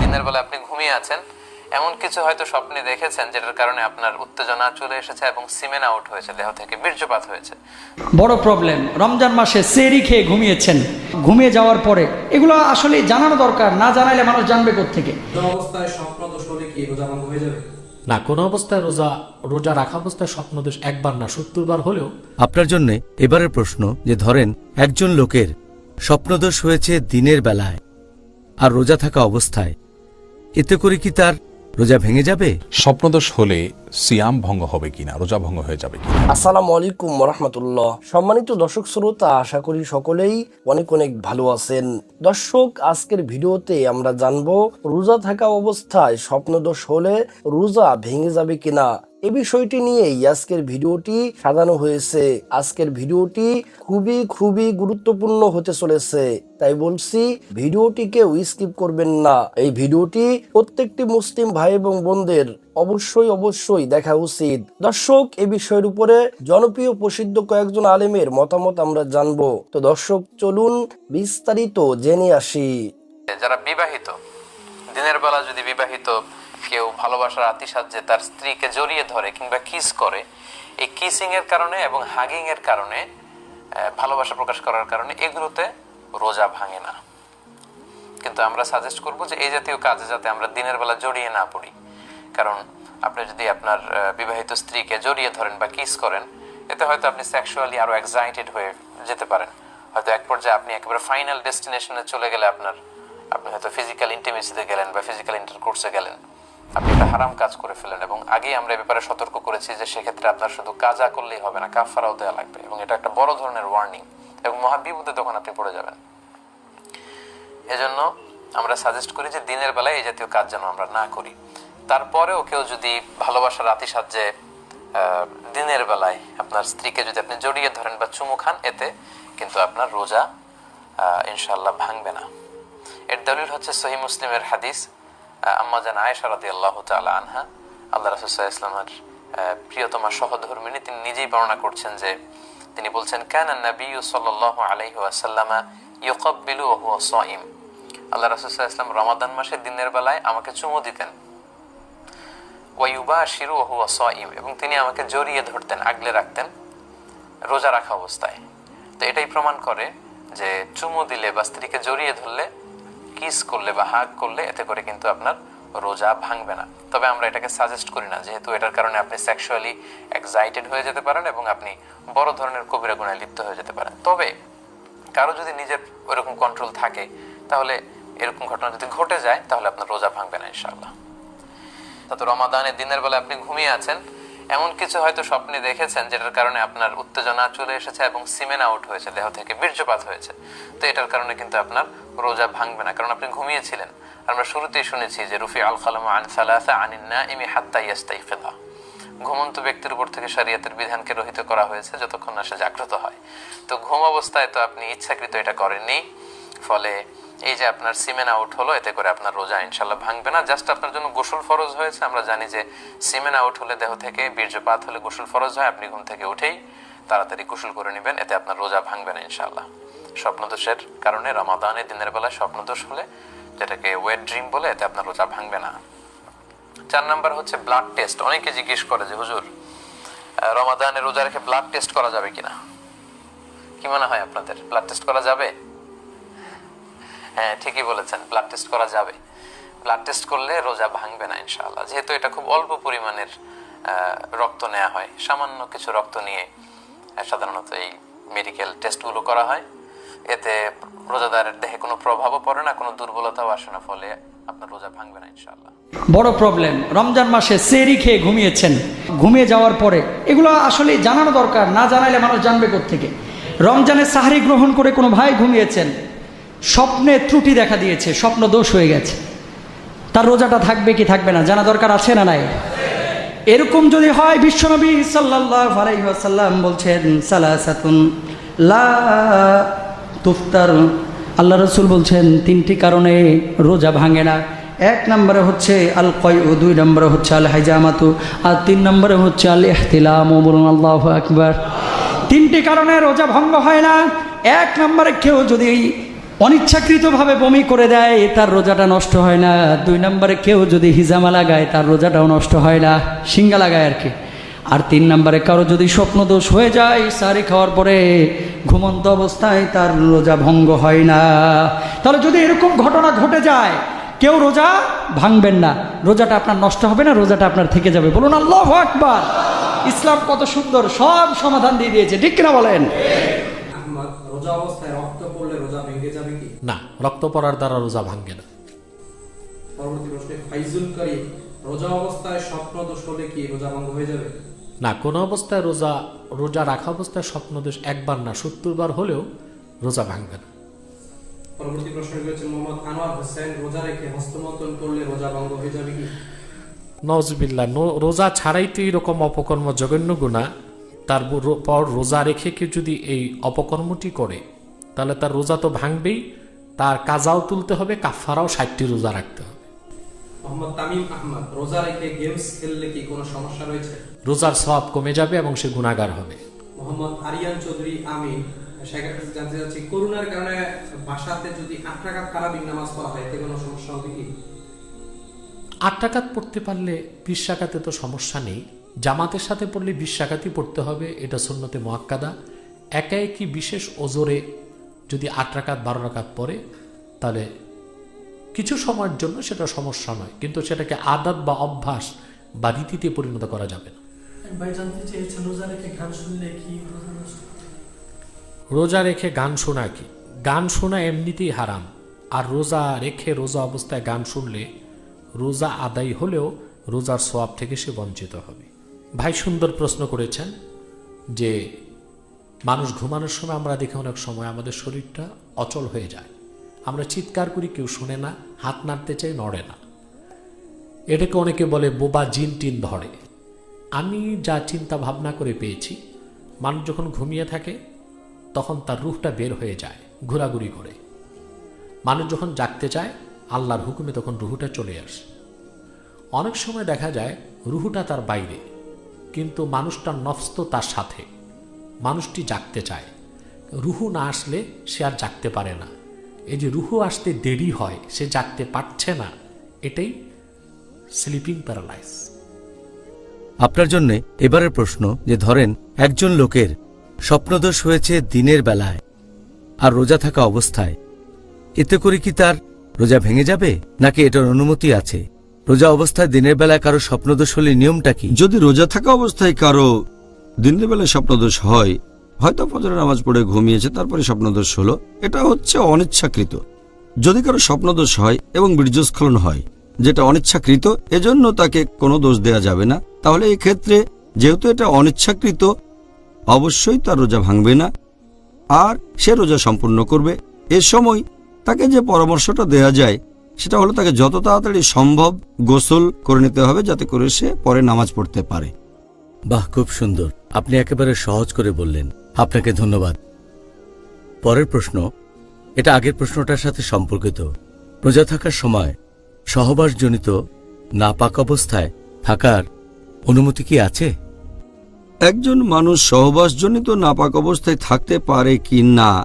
দিনের বেলা আপনি ঘুমিয়ে আছেন এমন কিছু হয়তো স্বপ্নে দেখেছেন যেটার কারণে আপনার উত্তেজনা চলে এসেছে এবং সিমেন আউট হয়েছে দেহ থেকে বীর্যপাত হয়েছে। বড় প্রবলেম রমজান মাসে সেরি খেয়ে ঘুমিয়েছেন। ঘুমিয়ে যাওয়ার পরে এগুলো আসলে জানানো দরকার না জানাইলে মানুষ জানবে থেকে অবস্থায় স্বপ্ন দোষ হলে কি রোজা ভঙ্গ হয়ে যাবে? না কোনো অবস্থায় রোজা রোজা রাখা অবস্থায় স্বপ্নদোষ একবার না সত্তর বার হলেও। আপনার জন্য এবারের প্রশ্ন যে ধরেন একজন লোকের স্বপ্নদোষ হয়েছে দিনের বেলায় আর রোজা থাকা অবস্থায়। এতে করে কি তার রোজা ভেঙে যাবে? স্বপ্নদোষ হলে সিয়াম ভঙ্গ হবে কিনা, রোজা ভঙ্গ হয়ে যাবে কিনা। আসসালামু আলাইকুম রহমতুল্লাহ সম্মানিত দর্শক শ্রোতা, আশা করি সকলেই অনেক অনেক ভালো আছেন। দর্শক, আজকের ভিডিওতে আমরা জানব, রোজা থাকা অবস্থায় স্বপ্নদোষ হলে রোজা ভেঙে যাবে কিনা। এ বিষয়টি নিয়েই আজকের ভিডিওটি সাজানো হয়েছে। আজকের ভিডিওটি খুবই খুবই গুরুত্বপূর্ণ হতে চলেছে। তাই বলছি, ভিডিওটিকেও স্কিপ করবেন না। এই ভিডিওটি প্রত্যেকটি মুসলিম ভাই এবং বোনদের অবশ্যই অবশ্যই দেখা উচিত। দর্শক, এ বিষয়ের উপরে জনপ্রিয় প্রসিদ্ধ কয়েকজন আলেমের মতামত আমরা জানব। তো দর্শক, চলুন বিস্তারিত জেনে আসি। যারা বিবাহিত, দিনের বেলা যদি বিবাহিত কেউ ভালোবাসার আতিসাহ্যে তার স্ত্রীকে জড়িয়ে ধরে কিংবা কিস করে, এই কিসিং এর কারণে এবং হাগিং এর কারণে ভালোবাসা প্রকাশ করার কারণে এগুলোতে রোজা ভাঙে না। কিন্তু আমরা সাজেস্ট করব যে এই জাতীয় কাজে যাতে আমরা দিনের বেলা জড়িয়ে না পড়ি। কারণ আপনি যদি আপনার বিবাহিত স্ত্রীকে জড়িয়ে ধরেন বা কিস করেন, এতে হয়তো আপনি সেক্সুয়ালি আরও এক্সাইটেড হয়ে যেতে পারেন। হয়তো এক পর্যায়ে আপনি একেবারে ফাইনাল ডেস্টিনেশনে চলে গেলে আপনার, আপনি হয়তো ফিজিক্যাল ইন্টিমেসিতে গেলেন বা ফিজিক্যাল ইন্টারকোর্সে গেলেন। আপনি একটা হারাম কাজ করে ফেলেন এবং আগেই আমরা এ ব্যাপারে সতর্ক করেছি যে সেক্ষেত্রে আপনার শুধু কাজা করলেই হবে না কাফারাও দেওয়া লাগবে এবং এটা একটা বড় ধরনের ওয়ার্নিং এবং মহাবিপদে তখন আপনি পড়ে যাবেন। এজন্য আমরা সাজেস্ট করি যে দিনের বেলায় এই জাতীয় কাজ যেন আমরা না করি। তারপরেও কেউ যদি ভালোবাসার রাতি সাহায্যে দিনের বেলায় আপনার স্ত্রীকে যদি আপনি জড়িয়ে ধরেন বা চুমু খান এতে কিন্তু আপনার রোজা ইনশাল্লাহ ভাঙবে না। এর দলিল হচ্ছে সহি মুসলিমের হাদিস আম্মা জান আয়েশা আনহা। আল্লাহ রাসূল সাল্লাল্লাহু আলাইহি ওয়াসাল্লামের আহ, প্রিয়তমা সহধর্মিনী তিনি নিজেই বর্ণনা করছেন যে তিনি বলছেন কানা নবিয়্যু সাল্লাল্লাহু আলাইহি ওয়াসাল্লামা ইউকাব্বিলু ওয়া হুয়া সাইম আল্লাহ সাল্লাল্লাহু আলাইহি রমাদান মাসে দিনের বেলায় আমাকে চুমু দিতেন। ওয়াইবা শিরু হুয়া সাইম, এবং তিনি আমাকে জড়িয়ে ধরতেন, আগলে রাখতেন রোজা রাখা অবস্থায়। তো এটাই প্রমাণ করে যে চুমু দিলে বা স্ত্রীকে জড়িয়ে ধরলে, কিস করলে বা হাগ করলে, এতে করে কিন্তু আপনার রোজা ভাঙবে না। তবে আমরা এটাকে সাজেস্ট করি না, যেহেতু এটার কারণে আপনি সেক্সুয়ালি এক্সাইটেড হয়ে যেতে পারেন এবং আপনি বড় ধরনের কবিরা গুণায় লিপ্ত হয়ে যেতে পারেন। তবে কারও যদি নিজের ওইরকম কন্ট্রোল থাকে, তাহলে এরকম ঘটনা যদি ঘটে যায়, তাহলে আপনার রোজা ভাঙবে না, ইনশাআল্লাহ। তো রমাদানের দিনের বেলা আপনি ঘুমিয়ে আছেন, এমন কিছু হয়তো স্বপ্নে দেখেছেন যেটার কারণে আপনার উত্তেজনা চলে এসেছে এবং সিমেন আউট হয়েছে, দেহ থেকে বীর্যপাত হয়েছে। তো এটার কারণে কিন্তু আপনার রোজা ভাঙবে না, কারণ আপনি ঘুমিয়েছিলেন। আমরা শুরুতেই শুনেছি যে, রুফি আল কালাম আন সালাসা আনিন্না ইমি হাত্তা ইয়াস্তাই ফেলা ঘুমন্ত ব্যক্তির উপর থেকে শরীয়তের বিধানকে রহিত করা হয়েছে যতক্ষণ না সে জাগ্রত হয়। তো ঘুম অবস্থায় তো আপনি ইচ্ছাকৃত এটা করেননি, ফলে এই যে আপনার সিমেন আউট হলো, এতে করে আপনার রোজা ইনশাল্লাহ ভাঙবে না। জাস্ট আপনার জন্য গোসল ফরজ হয়েছে। আমরা জানি যে সিমেন আউট হলে দেহ থেকে বীর্যপাত হলে গোসল ফরজ হয়। আপনি ঘুম থেকে উঠেই তাড়াতাড়ি গোসল করে নেবেন। এতে আপনার রোজা ভাঙবে না ইনশাল্লাহ স্বপ্নদোষের কারণে রমাদানের দিনের বেলায় স্বপ্নদোষ হলে যেটাকে ওয়েট ড্রিম বলে, এতে আপনার রোজা ভাঙবে না। চার নাম্বার হচ্ছে ব্লাড টেস্ট অনেকে জিজ্ঞেস করে যে, হুজুর রমাদানে রোজা রেখে ব্লাড টেস্ট করা যাবে কিনা? কি মনে হয় আপনাদের? ব্লাড টেস্ট করা যাবে? হ্যাঁ ঠিকই বলেছেন ব্লাড টেস্ট করা যাবে। ব্লাড টেস্ট করলে রোজা ভাঙবে না, ইনশাআল্লাহ। যেহেতু এটা খুব অল্প পরিমাণের রক্ত নেওয়া হয়, সামান্য কিছু রক্ত নিয়ে সাধারণত এই মেডিকেল টেস্টগুলো করা হয়। এতে রোজাদারের দেহে কোনো প্রভাবও পড়ে না, কোনো দুর্বলতাও আসে না, ফলে আপনার রোজা ভাঙবে না, ইনশাআল্লাহ। বড় প্রবলেম রমজান মাসে সেরি খেয়ে ঘুমিয়েছেন। ঘুমিয়ে যাওয়ার পরে, এগুলো আসলে জানানো দরকার, না জানাইলে মানুষ জানবে থেকে রমজানের সাহারি গ্রহণ করে কোনো ভাই ঘুমিয়েছেন। স্বপ্নে ত্রুটি দেখা দিয়েছে, স্বপ্ন দোষ হয়ে গেছে। তার রোজাটা থাকবে কি থাকবে না, জানা দরকার আছে না নাই? এরকম যদি হয় বিশ্বনবী সাল্লাল্লাহু আলাইহি ওয়াসাল্লাম বলছেন, সালাসাতুন লা তুফতার। আল্লাহ রসুল বলছেন, তিনটি কারণে রোজা ভাঙে না। এক নম্বরে হচ্ছে আল কয় ও দুই নম্বরে হচ্ছে আল হাইজামাতু আর তিন নম্বরে হচ্ছে আল ইহতিলাম বলুন, আল্লাহ আকবার। তিনটি কারণে রোজা ভঙ্গ হয় না। এক নম্বরে কেউ যদি অনিচ্ছাকৃতভাবে বমি করে দেয়, তার রোজাটা নষ্ট হয় না। দুই নম্বরে কেউ যদি হিজামা লাগায়, তার রোজাটাও নষ্ট হয় না। সিঙ্গা লাগায় আর কি। আর তিন নম্বরে কারও যদি স্বপ্নদোষ হয়ে যায়, সারি খাওয়ার পরে ঘুমন্ত অবস্থায় তার রোজা ভঙ্গ হয় না। তাহলে যদি এরকম ঘটনা ঘটে যায়, কেউ রোজা ভাঙবেন না। রোজাটা আপনার নষ্ট হবে না, রোজাটা আপনার থেকে যাবে। বলুন, আল্লাহ আকবার! ইসলাম কত সুন্দর, সব সমাধান দিয়ে দিয়েছে। ঠিক কিনা বলেন? রোজা অবস্থায় রক্ত পড়লে রোজা ভেঙে যাবে কি না রক্ত পড়ার দ্বারা রোজা ভাঙ্গে না। পরবর্তী প্রশ্নে ফাইজুল করিম রোজা অবস্থায় স্বপ্ন হলে কি রোজা ভঙ্গ হয়ে যাবে? না কোনো অবস্থায় রোজা রোজা রাখা অবস্থায় স্বপ্নদোষ একবার না সত্তর বার হলেও রোজা ভাঙবে না। পরবর্তী প্রশ্ন রয়েছে মোহাম্মদ আনোয়ার হোসেন রোজা রেখে হস্তমতন করলে রোজা ভঙ্গ হয়ে যাবে কি? নজবিল্লা রোজা ছাড়াই তো এরকম অপকর্ম জঘন্য গুণা তার পর রোজা রেখে কেউ যদি এই অপকর্মটি করে তাহলে তার রোজা তো ভাঙবেই। তার কাজাও তুলতে হবে কাফারাও ষাটটি রোজা রাখতে হবে। মোহাম্মদ তামিম আহমদ রোজা রেখে গেমস খেললে কি কোনো সমস্যা রয়েছে? রোজার সব কমে যাবে এবং সে গুণাগার হবে। মোহাম্মদ আরিয়ান চৌধুরী জানতে চাচ্ছি করোনার কারণে বাসাতে যদি আট টাকা তারাবির নামাজ পড়া হয় এতে কোনো সমস্যা হবে কি? আট টাকাত পড়তে পারলে বিশ টাকাতে তো সমস্যা নেই। জামাতের সাথে পড়লে বিশ টাকাতেই পড়তে হবে এটা সুন্নতে মোয়াক্কাদা একা একই বিশেষ ওজোরে যদি আট রাকাত বারো রাকাত পরে তাহলে কিছু সময়ের জন্য সেটা সমস্যা নয়। কিন্তু সেটাকে আদাত বা অভ্যাস বা রীতিতে পরিণত করা যাবে না। রোজা রেখে গান শোনা কি? গান শোনা এমনিতেই হারাম। আর রোজা রেখে রোজা অবস্থায় গান শুনলে রোজা আদায় হলেও রোজার সোয়াব থেকে সে বঞ্চিত হবে। ভাই সুন্দর প্রশ্ন করেছেন যে মানুষ ঘুমানোর সময় আমরা দেখে অনেক সময় আমাদের শরীরটা অচল হয়ে যায়। আমরা চিৎকার করি, কেউ শোনে না, হাত নাড়তে চাই, নড়ে না। এটাকে অনেকে বলে বোবা জিন টিন ধরে। আমি যা চিন্তা ভাবনা করে পেয়েছি, মানুষ যখন ঘুমিয়ে থাকে, তখন তার রুহটা বের হয়ে যায়, ঘোরাঘুরি করে। মানুষ যখন জাগতে চায়, আল্লাহর হুকুমে তখন রুহুটা চলে আসে। অনেক সময় দেখা যায়, রুহুটা তার বাইরে, কিন্তু মানুষটার নফস তো তার সাথে। মানুষটি জাগতে চায়। রুহু না আসলে সে আর জাগতে পারে না। এই যে রুহু আসতে দেরি হয় সে জাগতে পারছে না এটাই স্লিপিং প্যারালাইজ আপনার জন্য এবারের প্রশ্ন যে ধরেন একজন লোকের স্বপ্নদোষ হয়েছে দিনের বেলায় আর রোজা থাকা অবস্থায়। এতে করে কি তার রোজা ভেঙে যাবে? নাকি এটার অনুমতি আছে? রোজা অবস্থায় দিনের বেলায় কারও স্বপ্নদোষ হলে নিয়মটা কি? যদি রোজা থাকা অবস্থায় কারও দিনের বেলায় স্বপ্নদোষ হয়, হয়তো ফজরের নামাজ পড়ে ঘুমিয়েছে, তারপরে স্বপ্নদোষ হলো। এটা হচ্ছে অনিচ্ছাকৃত। যদি কারও স্বপ্নদোষ হয় এবং বীর্যস্খলন হয়, যেটা অনিচ্ছাকৃত, এজন্য তাকে কোনো দোষ দেয়া যাবে না। তাহলে ক্ষেত্রে যেহেতু এটা অনিচ্ছাকৃত, অবশ্যই তার রোজা ভাঙবে না, আর সে রোজা সম্পূর্ণ করবে। এ সময় তাকে যে পরামর্শটা দেয়া যায়, সেটা হলো তাকে যত তাড়াতাড়ি সম্ভব গোসল করে নিতে হবে, যাতে করে সে পরে নামাজ পড়তে পারে। বাহ, খুব সুন্দর। আপনি একেবারে সহজ করে বললেন। আপনাকে ধন্যবাদ। পরের প্রশ্ন, এটা আগের প্রশ্নটার সাথে সম্পর্কিত। রোজা থাকার সময় সহবাসজনিত, নাপাক অবস্থায় থাকার অনুমতি কি আছে? একজন মানুষ সহবাসজনিত, নাপাক অবস্থায় থাকতে পারে কি না,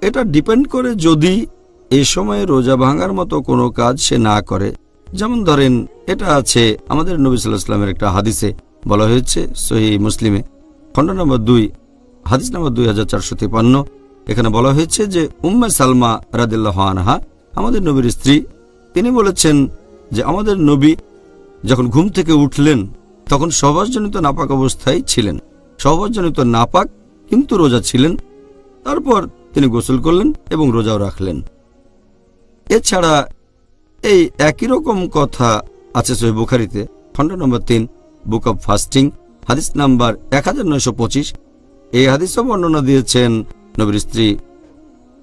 এটা ডিপেন্ড করে যদি এ সময়ে রোজা ভাঙার মতো কোনো কাজ সে না করে। যেমন ধরেন, এটা আছে আমাদের নবী সাল্লাহ ইসলামের একটা হাদিসে বলা হয়েছে সহি মুসলিমে। খণ্ড নম্বর দুই, হাদিস নম্বর দুই হাজার চারশো তিপান্ন, এখানে বলা হয়েছে যে উম্মে সালমা রাদিল্লাহ আনহা, আমাদের নবীর স্ত্রী, তিনি বলেছেন যে আমাদের নবী যখন ঘুম থেকে উঠলেন, তখন সহবাসজনিত নাপাক অবস্থায় ছিলেন। সহবাসজনিত নাপাক কিন্তু রোজা ছিলেন। তারপর তিনি গোসল করলেন এবং রোজাও রাখলেন। এছাড়া এই একই রকম কথা আছে সহি বুখারিতে, খণ্ড নম্বর তিন বুক অব ফাস্টিং হাদিস নাম্বার এক হাজার নয়শো পঁচিশ। এই হাদিসও বর্ণনা দিয়েছেন নবীর স্ত্রী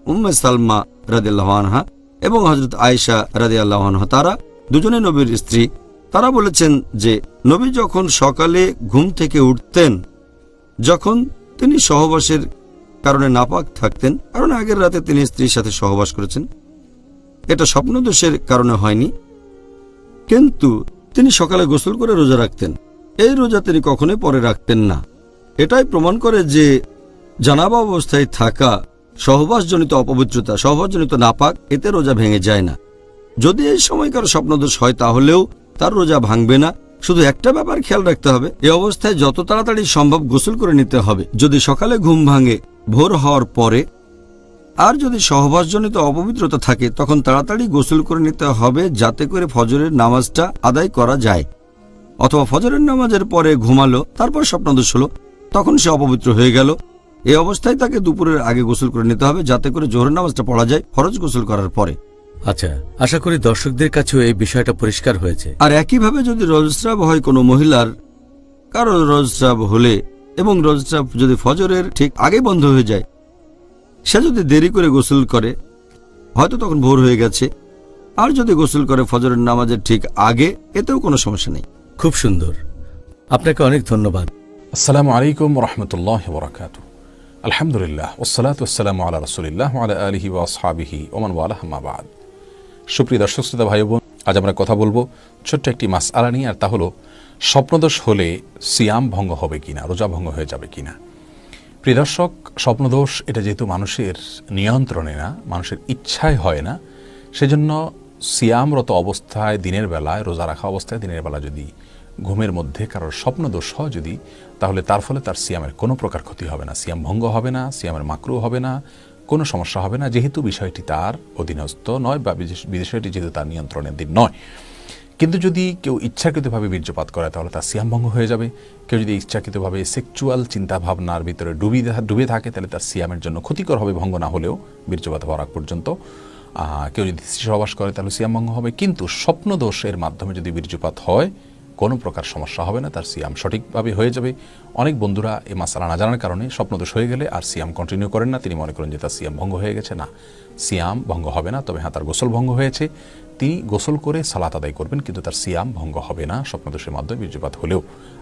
উম্মে সালমা রাদিল্লাহ আনহা এবং হজরত আয়েশা রাদিয়াল্লাহ আনহা। তারা দুজনে নবীর স্ত্রী। তারা বলেছেন যে, নবী যখন সকালে ঘুম থেকে উঠতেন, যখন তিনি সহবাসের কারণে নাপাক থাকতেন, কারণ আগের রাতে তিনি স্ত্রীর সাথে সহবাস করেছেন, এটা স্বপ্নদোষের কারণে হয়নি। কিন্তু তিনি সকালে গোসল করে রোজা রাখতেন। এই রোজা তিনি কখনোই পরে রাখতেন না। এটাই প্রমাণ করে যে জানাবা অবস্থায় থাকা সহবাসজনিত অপবিত্রতা, সহবাসজনিত নাপাক, এতে রোজা ভেঙে যায় না। যদি এই সময়কার স্বপ্নদোষ হয়, তাহলেও তার রোজা ভাঙবে না। শুধু একটা ব্যাপার খেয়াল রাখতে হবে, এ অবস্থায় যত তাড়াতাড়ি সম্ভব গোসল করে নিতে হবে। যদি সকালে ঘুম ভাঙে ভোর হওয়ার পরে, আর যদি সহবাসজনিত অপবিত্রতা থাকে, তখন তাড়াতাড়ি গোসল করে নিতে হবে যাতে করে ফজরের নামাজটা আদায় করা যায়। অথবা ফজরের নামাজের পরে ঘুমালো তারপর স্বপ্নদোষ হলো তখন সে অপবিত্র হয়ে গেল। এই অবস্থায় তাকে দুপুরের আগে গোসল করে নিতে হবে যাতে করে জোহরের নামাজটা পড়া যায় ফরজ গোসল করার পরে। আচ্ছা আশা করি দর্শকদের কাছেও এই বিষয়টা পরিষ্কার হয়েছে। আর একইভাবে যদি রজস্রাব হয় কোনো মহিলার কারও রজস্রাব হলে এবং রজস্রাব যদি ফজরের ঠিক আগে বন্ধ হয়ে যায় সে যদি দেরি করে গোসল করে হয়তো তখন ভোর হয়ে গেছে। আর যদি গোসল করে ফজরের নামাজের ঠিক আগে এতেও কোনো সমস্যা নেই। খুব সুন্দর। আপনাকে অনেক ধন্যবাদ। আসসালামু আলাইকুম রহমতুল্লাহ বরাকাত আলহামদুলিল্লাহ ওসালাত ওসালাম আল্লাহ রসুলিল্লাহ আলা আলহি ওয়াসহাবিহি ওমান ওয়ালাহমাবাদ সুপ্রিয় দর্শক, শ্রোতা ভাই বোন, আজ আমরা কথা বলব ছোট্ট একটি মাস আলা নিয়ে, আর তা হলো স্বপ্নদোষ হলে সিয়াম ভঙ্গ হবে কিনা, রোজা ভঙ্গ হয়ে যাবে কিনা। প্রিয় দর্শক, স্বপ্নদোষ এটা যেহেতু মানুষের নিয়ন্ত্রণে না, মানুষের ইচ্ছায় হয় না, সেজন্য সিয়ামরত অবস্থায় দিনের বেলায়, রোজা রাখা অবস্থায় দিনের বেলা যদি ঘুমের মধ্যে কারোর স্বপ্নদোষ হয় যদি, তাহলে তার ফলে তার সিয়ামের কোনো প্রকার ক্ষতি হবে না। সিয়াম ভঙ্গ হবে না, সিয়ামের মাকরু হবে না, কোনো সমস্যা হবে না, যেহেতু বিষয়টি তার অধীনস্থ নয় বা বিষয়টি যেহেতু তার নিয়ন্ত্রণের দিন নয়। কিন্তু যদি কেউ ইচ্ছাকৃতভাবে বীর্যপাত করে, তাহলে তার সিয়াম ভঙ্গ হয়ে যাবে। কেউ যদি ইচ্ছাকৃতভাবে সেক্সুয়াল চিন্তাভাবনার ভিতরে ডুবি ডুবে থাকে, তাহলে তার সিয়ামের জন্য ক্ষতিকর হবে, ভঙ্গ না হলেও বীর্যপাত হওয়ার আগ পর্যন্ত। কেউ যদি সহবাস করে, তাহলে সিয়াম ভঙ্গ হবে। কিন্তু স্বপ্নদোষের মাধ্যমে যদি বীর্যপাত হয়, কোনো প্রকার সমস্যা হবে না, তার সিয়াম সঠিকভাবে হয়ে যাবে। অনেক বন্ধুরা এ মাসালা না জানার কারণে স্বপ্নদোষ হয়ে গেলে আর সিয়াম কন্টিনিউ করেন না। তিনি মনে করেন যে তার সিয়াম ভঙ্গ হয়ে গেছে। না, সিয়াম ভঙ্গ হবে না, তবে হ্যাঁ তার গোসল ভঙ্গ হয়েছে। তিনি গোসল করে সালাত আদায় করবেন, কিন্তু তার সিয়াম ভঙ্গ হবে না। স্বপ্নদোষের মাধ্যমে বীর্যপাত হলেও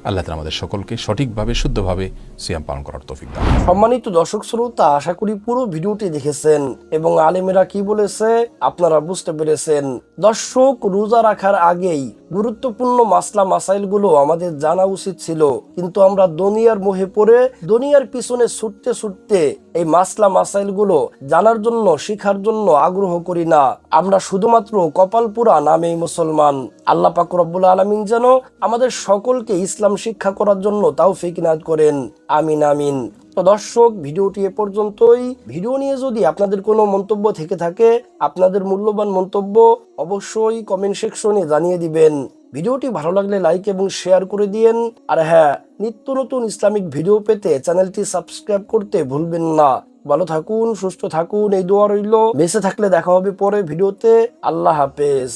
আল্লাহ তালা আমাদের সকলকে সঠিকভাবে, শুদ্ধভাবে সিয়াম পালন করার তৌফিক দান সম্মানিত দর্শক শ্রোতা, আশা করি পুরো ভিডিওটি দেখেছেন এবং আলেমেরা কি বলেছে আপনারা বুঝতে পেরেছেন। দর্শক, রোজা রাখার আগেই গুরুত্বপূর্ণ মাসলা, মাসাইলগুলো আমাদের জানা উচিত ছিল। কিন্তু আমরা দুনিয়ার মোহে পড়ে দুনিয়ার পিছনে ছুটতে ছুটতে এই মাসলা মাসাইলগুলো জানার জন্য, শিখার জন্য আগ্রহ করি না। আমরা শুধুমাত্র কপালপুরা নামেই মুসলমান। আল্লাহ পাক রব্বুল আলমিন যেন আমাদের সকলকে ইসলাম শিক্ষা করার জন্য তাও ফিকিনাদ করেন। আমিন আমিন। তো দর্শক, ভিডিওটি এ পর্যন্তই। ভিডিও নিয়ে যদি আপনাদের কোনো মন্তব্য থেকে থাকে, আপনাদের মূল্যবান মন্তব্য অবশ্যই কমেন্ট সেকশনে জানিয়ে দিবেন। ভিডিওটি ভালো লাগলে লাইক এবং শেয়ার করে দিয়েন। আর হ্যাঁ নিত্য নতুন ইসলামিক ভিডিও পেতে চ্যানেলটি সাবস্ক্রাইব করতে ভুলবেন না। ভালো থাকুন, সুস্থ থাকুন, এই দোয়া রইল। বেঁচে থাকলে দেখা হবে পরে ভিডিওতে। আল্লাহ হাফেজ।